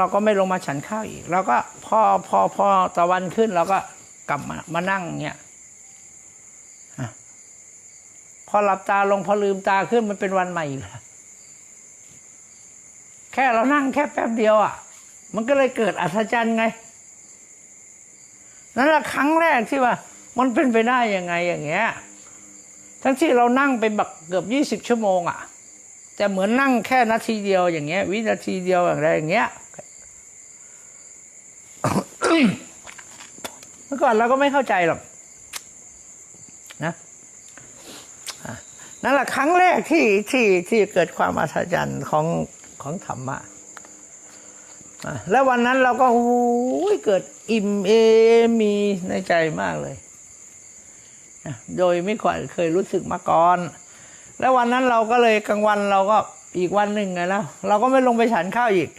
เราก็ไม่ลงมาฉันข้าวอีกเราก็พอพอพอตะวันขึ้นเราก็กลับมามานั่งเงี้ยพอหลับตาลงพอลืมตาขึ้นมันเป็นวันใหม่อีกแล้วแค่เรานั่งแค่แป๊บเดียวอะ มันก็เลยเกิดอัศจรรย์ไง นั่นแหละครั้งแรกที่ว่า มันเป็นไปได้ยังไงอย่างเงี้ย ทั้งที่เรานั่งไปแบบเกือบยี่สิบชั่วโมงอะ่ะ แต่เหมือนนั่งแค่นาทีเดียวอย่างเงี้ย วินาทีเดียวอย่างไรอย่างเงี้ย เมื่อก่อนเราก็ไม่เข้าใจหรอกนะนั่นแหละครั้งแรกที่ที่ที่เกิดความอัศจรรย์ของของธรรมะแล้ววันนั้นเราก็โอ้ยเกิดอิ่มเอมมีในใจมากเลยโดยไม่ค่อยเคยรู้สึกมาก่อน แล้ววันนั้นเราก็เลยกลางวันเราก็อีกวันหนึ่งไงแล้ว เราก็ไม่ลงไปฉันข้าวอีก